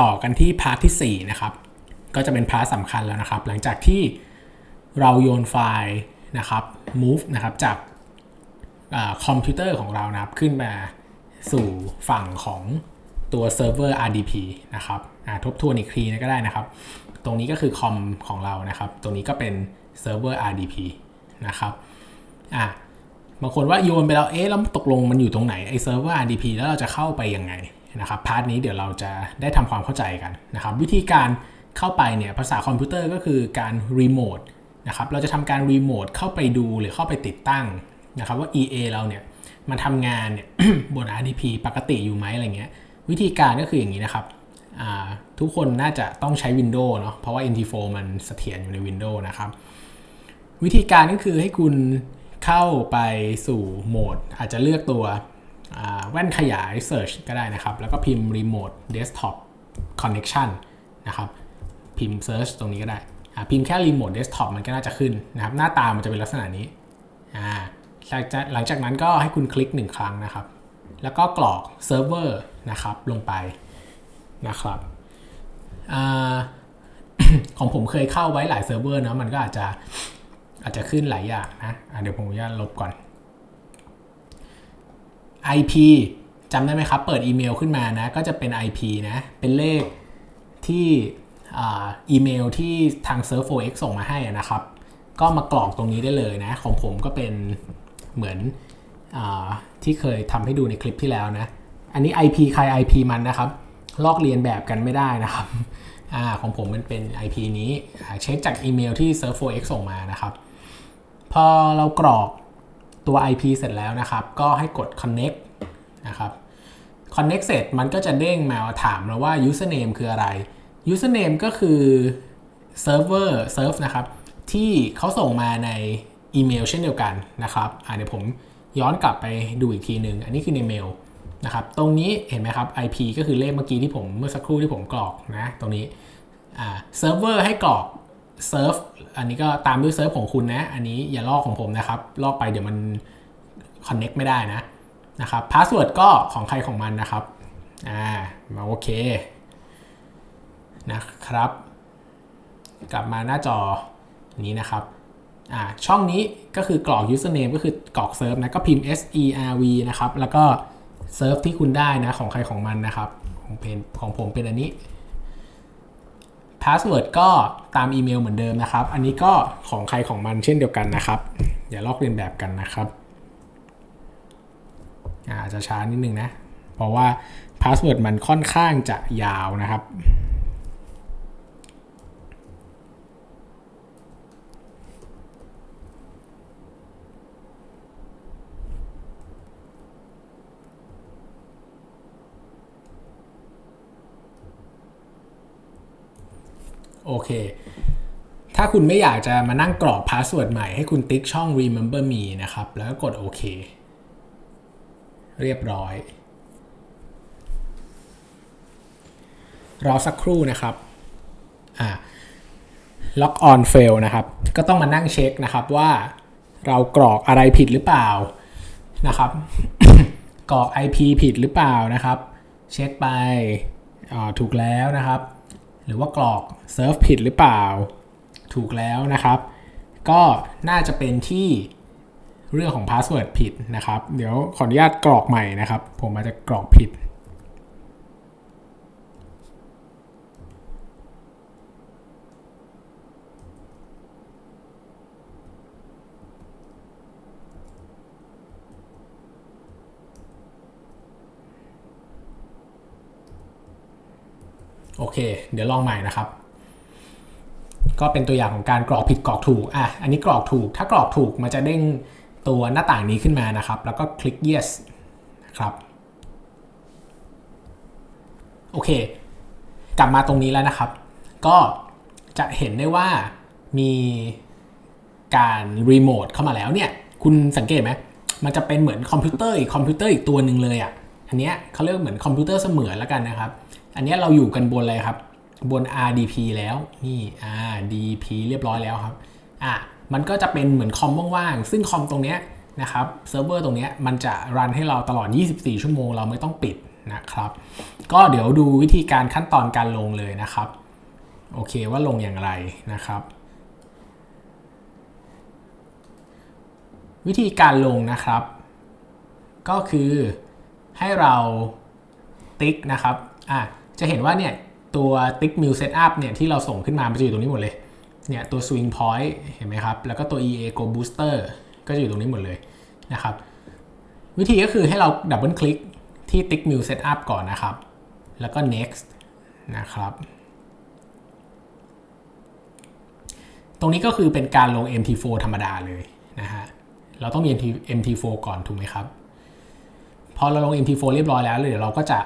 ต่อกันที่พาร์ทที่ 4 นะครับ ก็จะเป็นพาร์ทสำคัญแล้วนะครับ หลังจากที่เราโยนไฟล์นะครับ move นะครับจากอคอมพิวเตอร์ของเรานะครับขึ้นมาสู่ฝั่งของตัวเซิร์ฟเวอร์ RDP นะครับทบทวนอีกทีนะก็ได้นะครับ ตรงนี้ก็คือคอมของเรานะครับ ตรงนี้ก็เป็นเซิร์ฟเวอร์ RDP นะครับอะบางคนว่าโยนไปแล้ว เอ๊ะ แล้วตกลงมันอยู่ตรงไหน ไอเซิร์ฟเวอร์ RDP แล้วเราจะเข้าไปยังไง นะครับพาร์ทนี้เดี๋ยวเราจะได้ทำความเข้าใจกันนะครับ วิธีการเข้าไปเนี่ยภาษาคอมพิวเตอร์ก็คือการรีโมทนะครับเราจะทำการรีโมทเข้าไปดูหรือเข้าไปติดตั้งนะครับว่า EA เราเนี่ยมันทำงานเนี่ยบน RDP ปกติอยู่ไหมอะไรเงี้ยวิธีการก็คืออย่างนี้นะครับทุกคนน่าจะต้องใช้ Windows เนาะเพราะว่า NT4 มันเสถียรอยู่ใน Windows นะครับ วิธีการก็คือให้คุณเข้าไปสู่โหมด อาจจะเลือกตัว แว่นขยาย Search ก็ได้นะครับ แล้วก็พิมพ์ Remote Desktop Connection นะครับพิมพ์ Search ตรงนี้ก็ได้พิมพ์แค่ Remote Desktop มันก็น่าจะขึ้นนะครับ หน้าตามันจะเป็นลักษณะนี้หลังจากนั้นก็ให้คุณคลิก 1 ครั้งนะครับ แล้วก็กรอกเซิร์ฟเวอร์นะครับลงไปนะครับอของผมเคยเข้าไว้หลายเซิร์ฟเวอร์นะมันก็อาจจะอาจจะขึ้นหลายอย่างนะะเดี๋ยวผมจะลบก่อน IP จำได้ไหมครับ เปิดอีเมลขึ้นมานะ ก็จะเป็น IP นะ เป็นเลขที่อีเมลที่ทาง Surf 4X ส่งมาให้นะครับ ก็มากรอกตรงนี้ได้เลยนะ ของผมก็เป็นเหมือนอที่เคยทำให้ดูในคลิปที่แล้วนะ อันนี้ IP ใคร IP มันนะครับ ลอกเลียนแบบกันไม่ได้นะครับอของผมมันเป็น IP นี้เช็คจากอีเมลที่ Surf 4X ส่งมานะครับ พอเรากรอก ตัว IP เสร็จแล้วนะครับ ก็ให้กด connect นะครับ connect เสร็จมันก็จะเด้งมาถามเราว่า username คืออะไร username ก็คือ server serve นะครับ ที่เขาส่งมาในอีเมลเช่นเดียวกันนะครับอ่าเดี๋ยวผมย้อนกลับไปดูอีกทีหนึ่งอันนี้คือในเมลนะครับ ตรงนี้เห็นไหมครับ IP ก็คือเลขเมื่อกี้ที่ผมเมื่อสักครู่ที่ผมกรอกนะ ตรงนี้อ่าเซิร์ฟเวอร์ให้กรอก เซิร์ฟอันนี้ก็ตามด้วยเซิร์ฟของคุณนะ อันนี้อย่าลอกของผมนะครับ ลอกไปเดี๋ยวมัน connect ไม่ได้นะนะครับพาสเวิร์ดก็ของใครของมันนะครับอ่ามาโอเคนะครับ กลับมาหน้าจอนี้นะครับอ่าช่องนี้ก็คือกรอก username ก็คือกรอกเซิร์ฟนะก็พิมพ์ serv นะครับ แล้วก็เซิร์ฟที่คุณได้นะของใครของมันนะครับ ของเป็นของผมเป็นอันนี้ พาสเวิร์ดก็ตามอีเมลเหมือนเดิมนะครับ อันนี้ก็ของใครของมันเช่นเดียวกันนะครับ อย่าลอกเลียนแบบกันนะครับอาจจะช้านิดนึงนะ เพราะว่าพาสเวิร์ดมันค่อนข้างจะยาวนะครับ โอเค ถ้าคุณไม่อยากจะมานั่งกรอกพาสเวิร์ดใหม่ให้คุณติ๊กช่อง remember me นะครับ แล้วก็กดโอเค เรียบร้อย รอสักครู่นะครับ อ่า lock on fail นะครับ ก็ต้องมานั่งเช็คนะครับว่าเรากรอกอะไรผิดหรือเปล่านะครับ กรอก IP ผิดหรือเปล่านะครับ เช็คไปอ่าถูกแล้วนะครับ หรือว่ากรอกเซิร์ฟผิดหรือเปล่า ถูกแล้วนะครับ ก็น่าจะเป็นที่เรื่องของพาสเวิร์ดผิดนะครับ เดี๋ยวขออนุญาตกรอกใหม่นะครับ ผมอาจจะกรอกผิด โอเค เดี๋ยวลองใหม่นะครับ ก็เป็นตัวอย่างของการกรอกผิดกรอกถูกอะอันนี้กรอกถูก ถ้ากรอกถูกมันจะเด้งตัวหน้าต่างนี้ขึ้นมานะครับ แล้วก็คลิก yes นะครับโอเค กลับมาตรงนี้แล้วนะครับ ก็จะเห็นได้ว่ามีการรีโมทเข้ามาแล้วเนี่ย คุณสังเกตไหมมันจะเป็นเหมือนคอมพิวเตอร์อีกคอมพิวเตอร์อีกตัวหนึ่งเลยอะ อันเนี้ยเขาเรียกเหมือนคอมพิวเตอร์เสมือนแล้วกันนะครับ อันนี้เราอยู่กันบนอะไรครับ บน RDP แล้วนี่ RDP เรียบร้อยแล้วครับอะมันก็จะเป็นเหมือนคอมว่างๆซึ่งคอมตรงเนี้ยนะครับเซิร์ฟเวอร์ตรงเนี้ยมันจะรันให้เราตลอด 24 ชั่วโมงเราไม่ต้องปิดนะครับ ก็เดี๋ยวดูวิธีการขั้นตอนการลงเลยนะครับ โอเคว่าลงอย่างไรนะครับ วิธีการลงนะครับ ก็คือให้เราติ๊กนะครับอะ จะเห็นว่าเนี่ยตัวติ๊ก Mill Setup เนี่ยที่เราส่งขึ้นมามันจะอยู่ตรงนี้หมดเลยเนี่ยตัว Swing Point เห็นไหมครับ แล้วก็ตัว EA Go Booster ก็จะอยู่ตรงนี้หมดเลยนะครับ วิธีก็คือให้เราดับเบิลคลิกที่ Tick Mill Setup ก่อนนะครับ แล้วก็ next นะครับ ตรงนี้ก็คือเป็นการลง MT4 ธรรมดาเลยนะฮะ เราต้องมี MT4 ก่อนถูกไหมครับ พอเราลง MT4 เรียบร้อยแล้วเดี๋ยวเราก็จะ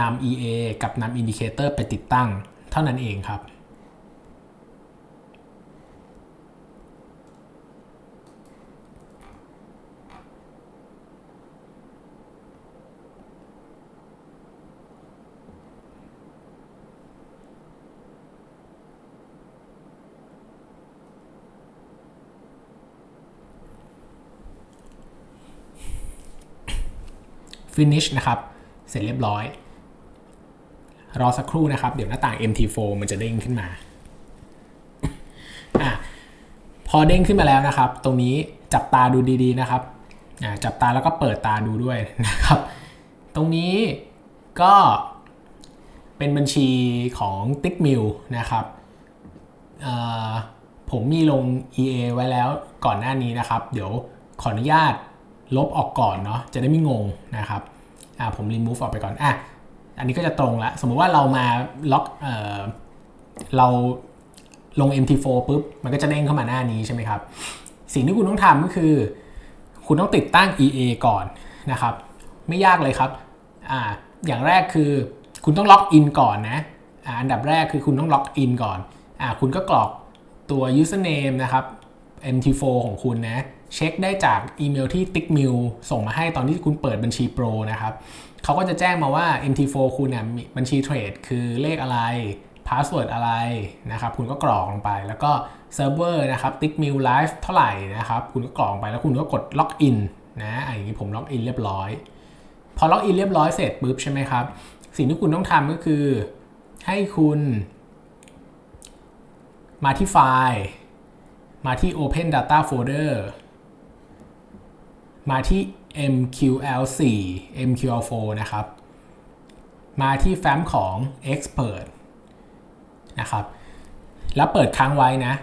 นำ EA กับนำ Indicator ไปติดตั้ง เท่านั้นเองครับ finish นะครับ เสร็จเรียบร้อย รอสักครู่นะครับ เดี๋ยวหน้าต่าง MT4 มันจะเด้งขึ้นมาอะพอเด้งขึ้นมาแล้วนะครับ ตรงนี้จับตาดูดีๆนะครับอะจับตาแล้วก็เปิดตาดูด้วยนะครับ ตรงนี้ก็เป็นบัญชีของ t i c k m i l l นะครับผมมีลง EA ไว้แล้วก่อนหน้านี้นะครับ เดี๋ยวขออนุญาตลบออกก่อนเนาะจะได้ไม่งงนะครับ อ่าผม remove ออกไปก่อนอะ อันนี้ก็จะตรงละสมมุติว่าเรามาล็อกเออเราลง MT4 ปุ๊บ มันก็จะเด้งเข้ามาหน้านี้ใช่ไหมครับ สิ่งที่คุณต้องทำก็คือ คุณต้องติดตั้ง EA ก่อนนะครับ ไม่ยากเลยครับอ่าอย่างแรกคือคุณต้องล็อกอินก่อนนะออันดับแรกคือคุณต้องล็อกอินก่อนอ่าคุณก็กรอกตัว username นะครับ MT4 ของคุณนะ เช็คได้จากอีเมลที่ Tickmill ส่งมาให้ตอนที่คุณเปิดบัญชีโปรนะครับเขาก็จะแจ้งมาว่า MT4 คุณเนี่ยบัญชีเทรดคือเลขอะไรพาสเวิร์ดอะไรนะครับคุณก็กรอกลงไป แล้วก็เซิร์ฟเวอร์นะครับ Tickmill Live เท่าไหร่นะครับคุณก็กรอกไปแล้วคุณก็กดล็อกอินนะอย่างนี้ผมล็อกอินเรียบร้อย พอล็อกอินเรียบร้อยเสร็จปุ๊บใช่ไหมครับ สิ่งที่คุณต้องทำก็คือให้คุณมาที่ไฟล์ มาที่ Open Data Folder มาที่ MQL4 MQL4 นะครับ มาที่แฟ้มของ Expert นะครับ แล้วเปิดค้างไว้นะ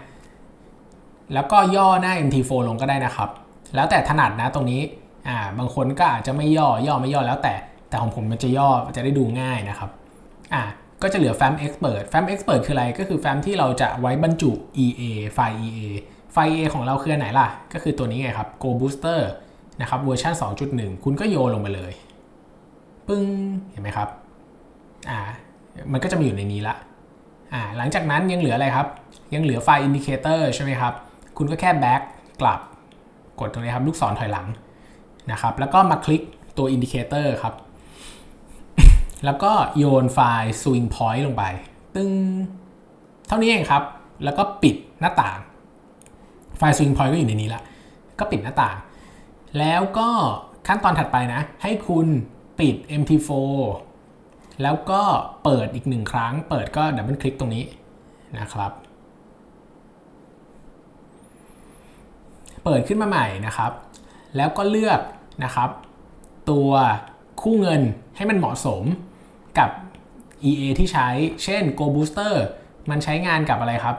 แล้วก็ย่อหน้า MT4 ลงก็ได้นะครับ แล้วแต่ถนัดนะตรงนี้ อ่า บางคนก็อาจจะไม่ย่อ ย่อไม่ย่อแล้วแต่ แต่ของผมมันจะย่อ จะได้ดูง่ายนะครับ อ่า ก็จะเหลือแฟ้ม Expert แฟ้ม Expert คืออะไร ก็คือแฟ้มที่เราจะไว้บรรจุ EA ไฟล์ EA ไฟล์ EA ของเราคือไหนล่ะ ก็คือตัวนี้ไงครับ Go Booster นะครับเวอร์ชัน2.1 คุณก็โยนลงไปเลย ปึ้ง เห็นไหมครับ อ่า มันก็จะมาอยู่ในนี้ละ อ่า หลังจากนั้นยังเหลืออะไรครับ ยังเหลือไฟล์อินดิเคเตอร์ใช่ไหมครับ คุณก็แค่แบ็กกลับ กดตรงนี้ครับ ลูกศรถอยหลังนะครับ แล้วก็มาคลิกตัวอินดิเคเตอร์ครับ แล้วก็โยนไฟล์ swing point ลงไป ตึ้ง เท่านี้เองครับ แล้วก็ปิดหน้าต่าง ไฟล์ swing point ก็อยู่ในนี้ละ ก็ปิดหน้าต่าง แล้วก็ขั้นตอนถัดไปนะ ให้คุณปิด MT4 แล้วก็เปิดอีกหนึ่งครั้ง เปิดก็ดับเบิลคลิกตรงนี้นะครับ เปิดขึ้นมาใหม่นะครับ แล้วก็เลือกนะครับ ตัวคู่เงินให้มันเหมาะสมกับ EA ที่ใช้ เช่น Go Booster มันใช้งานกับอะไรครับ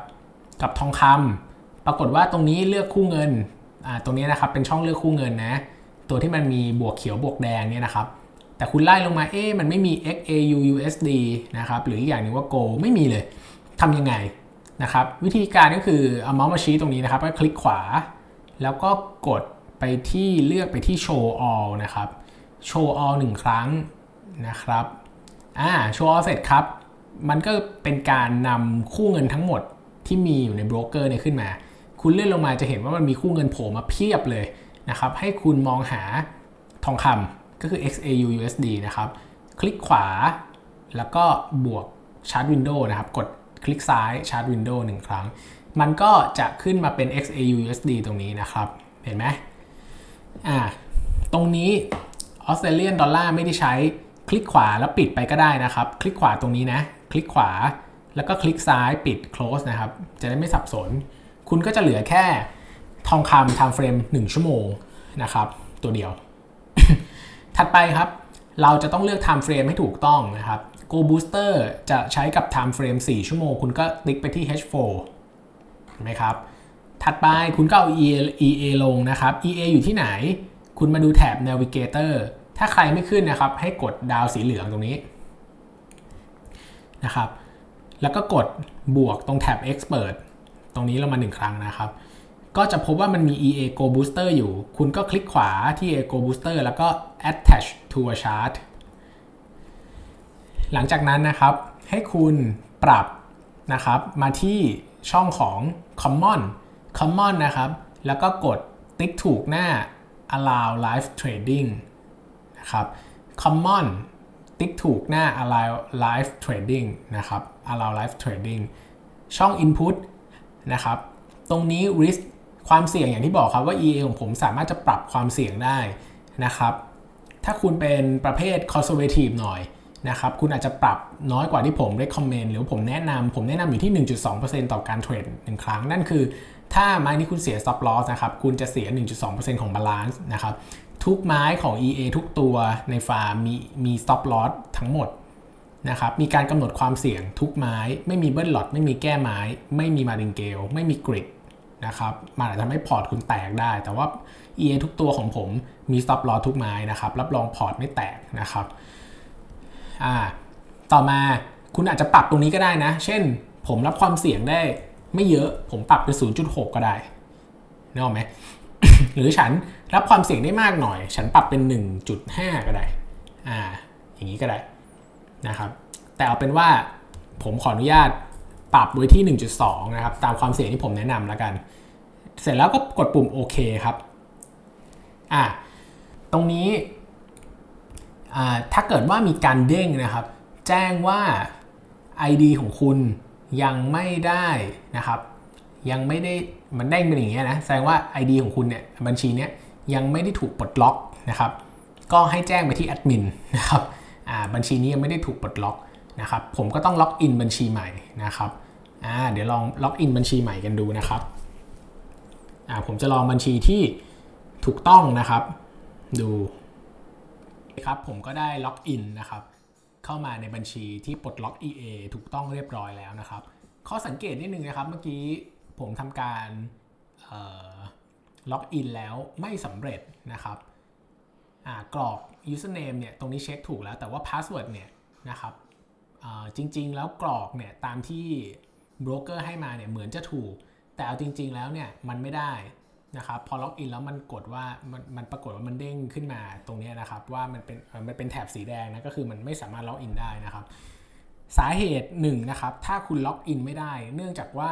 กับทองคำปรากฏว่าตรงนี้เลือกคู่เงิน ตรงนี้นะครับเป็นช่องเลือกคู่เงินนะ ตัวที่มันมีบวกเขียวบวกแดงเนี่ยนะครับ แต่คุณไล่ลงมาเอ๊มันไม่มี XAU USD นะครับ หรืออีกอย่างหนึงว่า Go ไม่มีเลยทำยังไงนะครับ วิธีการก็คือเอาเมาส์มาชี้ตรงนี้นะครับ ก็คลิกขวา แล้วก็กดไปที่เลือกไปที่ Show All นะครับ Show All หนึ่งครั้งนะครับอ่า Show All เสร็จครับ มันก็เป็นการนำคู่เงินทั้งหมดที่มีอยู่ในโบรกเกอร์เนี่ยขึ้นมา คุณเลื่อนลงมาจะเห็นว่ามันมีคู่เงินโผล่มาเพียบเลยนะครับ ให้คุณมองหาทองคำก็คือ XAU USD นะครับ คลิกขวาแล้วก็บวกชาร์ตวินโดว์นะครับ กดคลิกซ้ายชาร์ตวินโดว์หนึ่งครั้ง มันก็จะขึ้นมาเป็น XAU USD ตรงนี้นะครับ เห็นไหมอ่า ตรงนี้ออสเตรเลียนดอลลาร์ไม่ได้ใช้ คลิกขวาแล้วปิดไปก็ได้นะครับ คลิกขวาตรงนี้นะ คลิกขวาแล้วก็คลิกซ้ายปิด close นะครับ จะได้ไม่สับสน คุณก็จะเหลือแค่ทองคำ time frame 1 ชั่วโมงนะครับ ตัวเดียว ถัดไปครับ เราจะต้องเลือก time frame ให้ถูกต้องนะครับ Go Booster จะใช้กับ time frame 4 ชั่วโมง คุณก็ติ๊กไปที่ H4 เห็นไหมครับ ถัดไปคุณก็เอา EA, EA ลงนะครับ EA อยู่ที่ไหน คุณมาดูแถบ Navigator ถ้าใครไม่ขึ้นนะครับ ให้กดดาวสีเหลืองตรงนี้นะครับ แล้วก็กดบวกตรงแท็บ Expert ตรงนี้เรามาหนึ่งครั้งนะครับ ก็จะพบว่ามันมี EA Go Booster อยู่ คุณก็คลิกขวาที่ EA Go Booster แล้วก็ Attach to a chart หลังจากนั้นนะครับ ให้คุณปรับนะครับมาที่ช่องของ Common Common นะครับ แล้วก็กดติ๊กถูกหน้า Allow Live Trading นะครับ Common ติ๊กถูกหน้า Allow Live Trading นะครับ Allow Live Trading ช่อง Input นะครับ ตรงนี้ risk ความเสี่ยงอย่างที่บอกครับว่า EA ของผมสามารถจะปรับความเสี่ยงได้นะครับ ถ้าคุณเป็นประเภท conservative หน่อยนะครับ คุณอาจจะปรับน้อยกว่าที่ผม recommend หรือผมแนะนำผมแนะนำอยู่ที่ 1.2%ต่อการเทรดหนึ่งครั้ง นั่นคือ ถ้าไม้นี้คุณเสีย stop loss นะครับ คุณจะเสีย 1.2%ของ balance นะครับ ทุกไม้ของ EA ทุกตัวในฟาร์มมีมี stop loss ทั้งหมด นะครับมีการกำหนดความเสี่ยงทุกไม้ ไม่มีเบิ้ลหลอดไม่มีแก้ไม้ ไม่มีมาดิงเกลไม่มีกริดนะครับมันอาจจะทำให้พอร์ตคุณแตกได้ แต่ว่า EA ทุกตัวของผมมี stop loss ทุกไม้นะครับรับรองพอร์ตไม่แตกนะครับอ่าต่อมาคุณอาจจะปรับตรงนี้ก็ได้นะ เช่น ผมรับความเสี่ยงได้ไม่เยอะผมปรับเป็น 0.6 ก็ได้นึกออกไหมหรือฉันรับความเสี่ยงได้มากหน่อย ฉันปรับเป็น 1.5 ก็ได้อ่าอย่างนี้ก็ได้ นะครับ แต่เอาเป็นว่าผมขออนุญาตปรับไว้ที่ 1.2 นะครับ ตามความเสี่ยงที่ผมแนะนำแล้วกัน เสร็จแล้วก็กดปุ่มโอเคครับ อ่าตรงนี้ถ้าเกิดว่ามีการเด้งนะครับ แจ้งว่า ID ของคุณยังไม่ได้นะครับ ยังไม่ได้มันเด้งเป็นอย่างเงี้ยนะแสดงว่า ID ของคุณเนี่ยบัญชีเนี้ยยังไม่ได้ถูกปลดล็อกนะครับ ก็ให้แจ้งไปที่แอดมินนะครับ บัญชีนี้ยังไม่ได้ถูกปลดล็อกนะครับ ผมก็ต้องล็อกอินบัญชีใหม่นะครับเดี๋ยวลองล็อกอินบัญชีใหม่กันดูนะครับผมจะลองบัญชีที่ถูกต้องนะครับ ดูครับผมก็ได้ล็อกอินนะครับ เข้ามาในบัญชีที่ปลดล็อก EA ถูกต้องเรียบร้อยแล้วนะครับ ข้อสังเกตนิดนึงนะครับ เมื่อกี้ผมทำการล็อกอินแล้วไม่สำเร็จนะครับ กรอก username เนี่ยตรงนี้เช็คถูกแล้ว แต่ว่า password เนี่ยนะครับจริงๆ แล้วกรอกเนี่ยตามที่โบรกเกอร์ให้มาเนี่ยเหมือนจะถูก แต่เอาจริง ๆ แล้วเนี่ยมันไม่ได้นะครับพอล็อกอินแล้วมันกดว่ามันมันปรากฏว่ามันเด้งขึ้นมาตรงนี้นะครับว่ามันเป็นมันเป็นแถบสีแดงนะก็คือมันไม่สามารถล็อกอินได้นะครับสาเหตุหนึ่งนะครับถ้าคุณล็อกอินไม่ได้ เนื่องจากว่า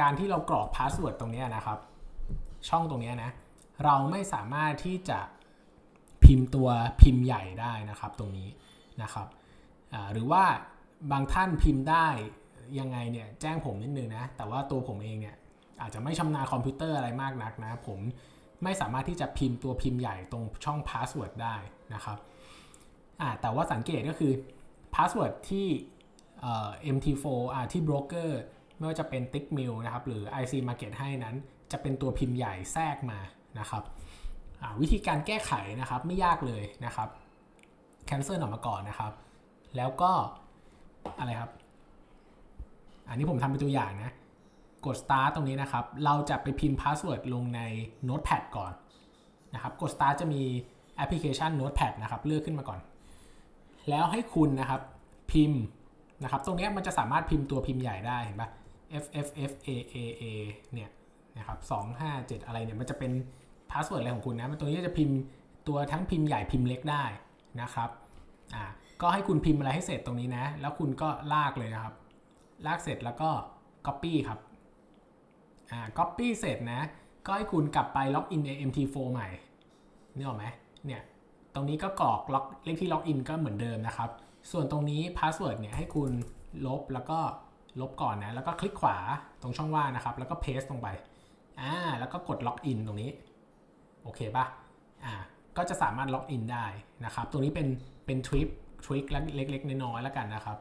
การที่เรากรอกพาสเวิร์ดตรงนี้นะครับ ช่องตรงนี้นะเราไม่สามารถที่จะ พิมพ์ตัวพิมพ์ใหญ่ได้นะครับตรงนี้นะครับหรือว่าบางท่านพิมพ์ได้ยังไงเนี่ยแจ้งผมนิดนึงนะ แต่ว่าตัวผมเองเนี่ยอาจจะไม่ชำนาญคอมพิวเตอร์อะไรมากนักนะ ผมไม่สามารถที่จะพิมพ์ตัวพิมพ์ใหญ่ตรงช่องพาสเวิร์ดได้นะครับแต่ว่าสังเกตก็คือพาสเวิร์ดที่ MT4 ที่โบรกเกอร์ไม่ว่าจะเป็น t i c k m i l นะครับหรือ IC Market ให้นั้น จะเป็นตัวพิมพ์ใหญ่แทรกมานะครับ วิธีการแก้ไขนะครับไม่ยากเลยนะครับ cancel ออกมาก่อนนะครับ แล้วก็อะไรครับ อันนี้ผมทำเป็นตัวอย่างนะ กด start ตรงนี้นะครับ เราจะไปพิมพ์พาสเวิร์ดลงใน notepad ก่อนนะครับ กด start จะมีแอปพลิเคชัน notepad นะครับ เลือกขึ้นมาก่อน แล้วให้คุณนะครับพิมพ์นะครับ ตรงนี้มันจะสามารถพิมพ์ตัวพิมพ์ใหญ่ได้เห็นปะ f f f a a a เนี่ยนะครับ2 5 7 อะไรเนี่ย มันจะเป็น พาสเวิร์ดอะไรของคุณนะมันตรงนี้จะพิมพ์ตัวทั้งพิมพ์ใหญ่พิมพ์เล็กได้นะครับอ่าก็ให้คุณพิมพ์อะไรให้เสร็จตรงนี้นะ แล้วคุณก็ลากเลยนะครับ ลากเสร็จแล้วก็ copy ครับอ่า copy เสร็จนะ ก็ให้คุณกลับไปล็อกอินใน MT4 ใหม่นี่หรอไหมเนี่ยตรงนี้ก็กรอกล็อกเลขที่ล็อกอินก็เหมือนเดิมนะครับ ส่วนตรงนี้พาสเวิร์ดเนี่ยให้คุณลบแล้วก็ลบก่อนนะ แล้วก็คลิกขวาตรงช่องว่างนะครับ แล้วก็เพสตรงไป อ่า แล้วก็กดล็อกอินตรงนี้ โอเคปะ่ะอ่าก็จะสามารถล็อกอินได้นะครับ ตรงนี้เป็นเป็นทริปทริคเล็กๆ น้อยๆแล้วกันนะครับ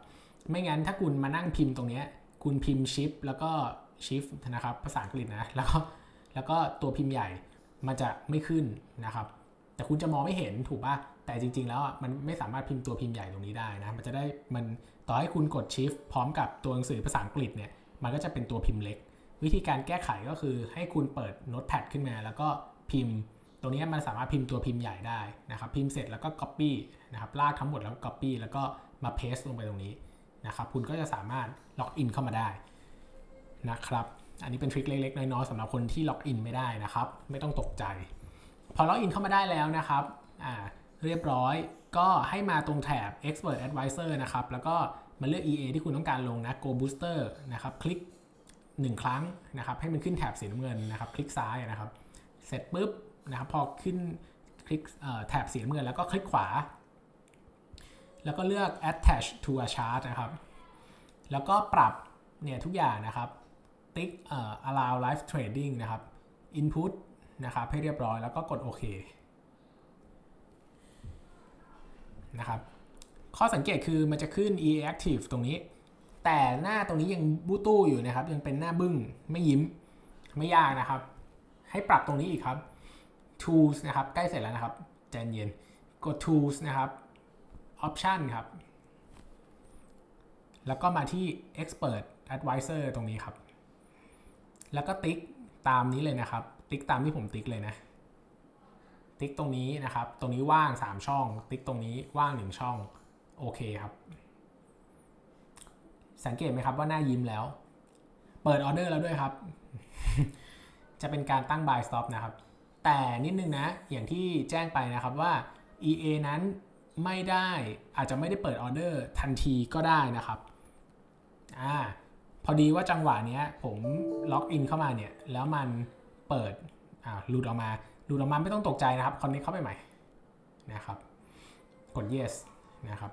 ไม่งั้นถ้าคุณมานั่งพิมพ์ตรงนี้ คุณพิมพ์ชิปแล้วก็ชิฟนะครับ ภาษาอังกฤษนะ แล้วก็แล้วก็ตัวพิมพ์ใหญ่มันจะไม่ขึ้นนะครับ แต่คุณจะมองไม่เห็นถูกป่ะ แต่จริง ๆ แล้วอะมันไม่สามารถพิมพ์ตัวพิมพ์ใหญ่ตรงนี้ได้นะ มันจะได้มันต่อให้คุณกด Shift พร้อมกับตัวหนังสือภาษาอังกฤษเนี่ย มันก็จะเป็นตัวพิมพ์เล็ก วิธีการแก้ไขก็คือให้คุณเปิด Notepad ขึ้นมาแล้วก็ พิมพ์ ตรงนี้มันสามารถพิมพ์ตัวพิมพ์ใหญ่ได้นะครับ พิมพ์เสร็จแล้วก็ Copy นะครับลากทั้งหมดแล้วก็ Copy แล้วก็มา Paste ลงไปตรงนี้นะครับ คุณก็จะสามารถล็อกอินเข้ามาได้นะครับ อันนี้เป็นทริคเล็กๆน้อยๆสำหรับคนที่ล็อกอินไม่ได้นะครับ ไม่ต้องตกใจ พอล็อกอินเข้ามาได้แล้วนะครับอ่าเรียบร้อยก็ให้มาตรงแถบ Expert Advisor นะครับ แล้วก็มาเลือก EA ที่คุณต้องการลงนะ Go Booster นะครับ คลิก 1 ครั้งนะครับ ให้มันขึ้นแถบสีน้ำเงินนะครับ คลิกซ้ายนะครับ เสร็จปุ๊บนะครับพอขึ้นคลิกแถบสีน้ำเงินแล้วก็คลิกขวา แล้วก็เลือก attach to a chart นะครับ แล้วก็ปรับเนี่ยทุกอย่างนะครับ ติ๊ก allow live trading นะครับ input นะครับให้เรียบร้อยแล้วก็กดโอเคนะครับ ข้อสังเกตคือมันจะขึ้น EA active ตรงนี้ แต่หน้าตรงนี้ยังบูตู้อยู่นะครับ ยังเป็นหน้าบึ้งไม่ยิ้มไม่ยากนะครับ ให้ปรับตรงนี้อีกครับ tools นะครับ ใกล้เสร็จแล้วนะครับใจเย็นกด tools นะครับ option ครับ แล้วก็มาที่ expert advisor ตรงนี้ครับ แล้วก็ติ๊กตามนี้เลยนะครับ ติ๊กตามที่ผมติ๊กเลยนะ ติ๊กตรงนี้นะครับ ตรงนี้ว่าง 3 ช่อง ติ๊กตรงนี้ว่าง 1 ช่อง โอเคครับ สังเกตไหมครับว่าหน้ายิ้มแล้ว เปิดออเดอร์แล้วด้วยครับ จะเป็นการตั้ง buy stop นะครับ แต่นิดนึงนะ อย่างที่แจ้งไปนะครับว่า EA นั้นไม่ได้อาจจะไม่ได้เปิดออเดอร์ทันทีก็ได้นะครับอ่าพอดีว่าจังหวะเนี้ยผมล็อกอินเข้ามาเนี่ย แล้วมันเปิดอ่าหลุดออกมาหลุดออกมาไม่ต้องตกใจนะครับคอนเนคเข้าไปใหม่นะครับ กด yes นะครับ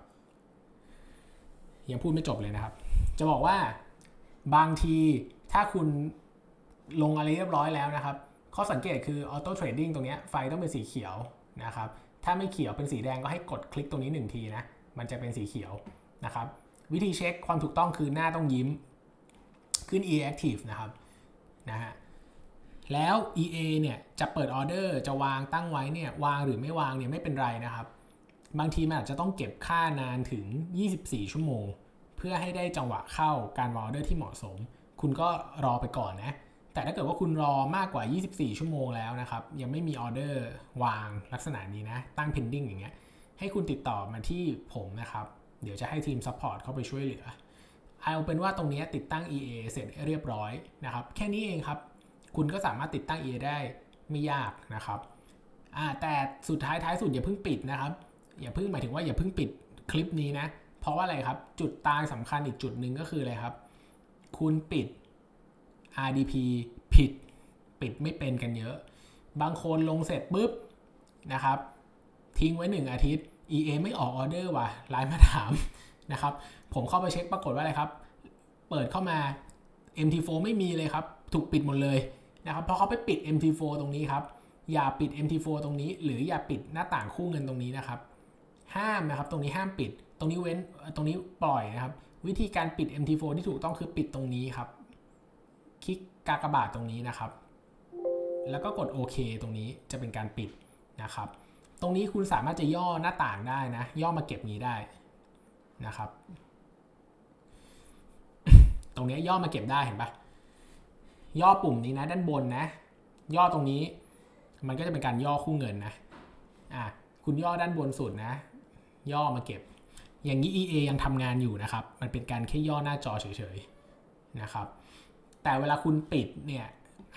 ยังพูดไม่จบเลยนะครับ จะบอกว่าบางทีถ้าคุณ ลงอะไรเรียบร้อยแล้วนะครับ ข้อสังเกตคือ auto trading ตรงนี้ไฟต้องเป็นสีเขียวนะครับ ถ้าไม่เขียวเป็นสีแดงก็ให้กดคลิกตรงนี้ 1 ทีนะ มันจะเป็นสีเขียวนะครับ วิธีเช็คความถูกต้องคือหน้าต้องยิ้ม ขึ้น EA Active นะครับนะฮะแล้ว EA เนี่ยจะเปิดออเดอร์จะวางตั้งไว้เนี่ยวางหรือไม่วางเนี่ยไม่เป็นไรนะครับ บางทีมันอาจจะต้องเก็บค่านานถึง 24 ชั่วโมง เพื่อให้ได้จังหวะเข้าการวางออเดอร์ที่เหมาะสม คุณก็รอไปก่อนนะ แต่ถ้าเกิดว่าคุณรอมากกว่า 24 ชั่วโมงแล้วนะครับ ยังไม่มีออเดอร์วางลักษณะนี้นะ ตั้ง pending อย่างเงี้ย ให้คุณติดต่อมาที่ผมนะครับ เดี๋ยวจะให้ทีม support เข้าไปช่วยเหลือ เอาเป็นว่าตรงนี้ติดตั้ง EA เสร็จเรียบร้อยนะครับ แค่นี้เองครับ คุณก็สามารถติดตั้ง EA ได้ไม่ยากนะครับแต่สุดท้ายท้ายสุดอย่าเพิ่งปิดนะครับ อย่าเพิ่งหมายถึงว่าอย่าเพิ่งปิดคลิปนี้นะ เพราะว่าอะไรครับ จุดตายสำคัญอีกจุดหนึ่งก็คืออะไรครับ คุณปิด RDP ผิดปิดไม่เป็นกันเยอะ บางคนลงเสร็จปุ๊บนะครับ ทิ้งไว้ 1 อาทิตย์ EA ไม่ออกออเดอร์ว่ะไลน์มาถามนะครับ ผมเข้าไปเช็คปรากฏว่าอะไรครับ เปิดเข้ามา MT4 ไม่มีเลยครับ ถูกปิดหมดเลยนะครับ เพราะเขาไปปิด MT4 ตรงนี้ครับ อย่าปิด MT4 ตรงนี้ หรืออย่าปิดหน้าต่างคู่เงินตรงนี้นะครับ ห้ามนะครับ ตรงนี้ห้ามปิด ตรงนี้เว้น ตรงนี้ปล่อยนะครับ วิธีการปิด MT4 ที่ถูกต้องคือปิดตรงนี้ครับ ลิกกากบาทตรงนี้นะครับ แล้วก็กดโอเคตรงนี้จะเป็นการปิดนะครับ ตรงนี้คุณสามารถจะย่อหน้าต่างได้นะ ย่อมาเก็บนี้ได้นะครับ ตรงนี้ย่อมาเก็บได้เห็นปะย่อปุ่มนี้นะด้านบนนะ ย่อตรงนี้ มันก็จะเป็นการย่อคู่เงินนะอะคุณย่อด้านบนสุดนะ ย่อมาเก็บ อย่างนี้ EA ยังทำงานอยู่นะครับ มันเป็นการแค่ย่อหน้าจอเฉยๆนะครับ แต่เวลาคุณปิดเนี่ย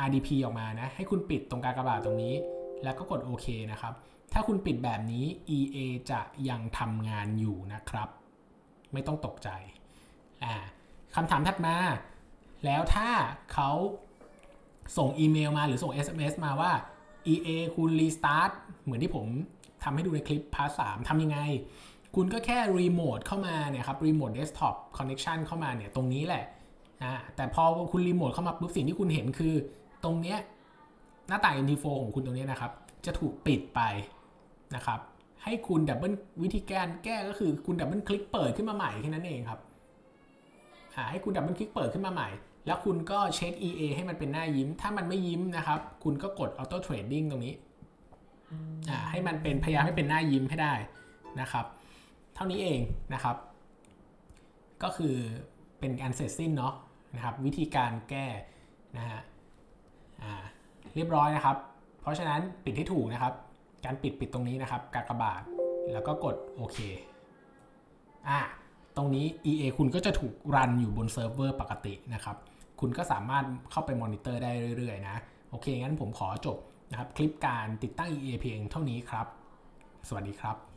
RDP ออกมานะ ให้คุณปิดตรงกากบาทตรงนี้ แล้วก็กดโอเคนะครับ ถ้าคุณปิดแบบนี้ EA จะยังทำงานอยู่นะครับ ไม่ต้องตกใจอ่าคำถามถัดมา แล้วถ้าเขาส่งอีเมลมาหรือส่ง SMS มาว่า EA คุณ restart เหมือนที่ผมทำให้ดูในคลิปพาร์ทสามทำยังไง คุณก็แค่รีโมทเข้ามาเนี่ยครับรีโมทเดสก์ท็อปคอนเน c ชันเข้ามาเนี่ย ตรงนี้แหละ นะแต่พอคุณรีโมทเข้ามาปุ๊บสิ่งที่คุณเห็นคือ ตรงเนี้ยหน้าต่าง MT4 ของคุณตรงเนี้ยนะครับ จะถูกปิดไปนะครับ ให้คุณดับเบิลวิธีการแก้ก็คือคุณดับเบิลคลิกเปิดขึ้นมาใหม่แค่นั้นเองครับอ่าให้คุณดับเบิลคลิกเปิดขึ้นมาใหม่ แล้วคุณก็เช็ค EA ให้มันเป็นหน้ายิ้ม ถ้ามันไม่ยิ้มนะครับ คุณก็กด Auto Trading ตรงนี้อ่าให้มันเป็นพยายามให้เป็นหน้ายิ้มให้ได้นะครับ เท่านี้เองนะครับ ก็คือเป็นการเสร็จสิ้นเนาะ นะครับ วิธีการแก้นะฮะอ่เรียบร้อยนะครับ เพราะฉะนั้นปิดให้ถูกนะครับ การปิดปิดตรงนี้นะครับกากบาทแล้วก็กดโอเคอ่าตรงนี้ EA คุณก็จะถูกรันอยู่บนเซิร์ฟเวอร์ปกตินะครับ คุณก็สามารถเข้าไปมอนิเตอร์ได้เรื่อยๆนะ โอเค งั้นผมขอจบนะครับ คลิปการติดตั้ง EA เพียงเท่านี้ครับ สวัสดีครับ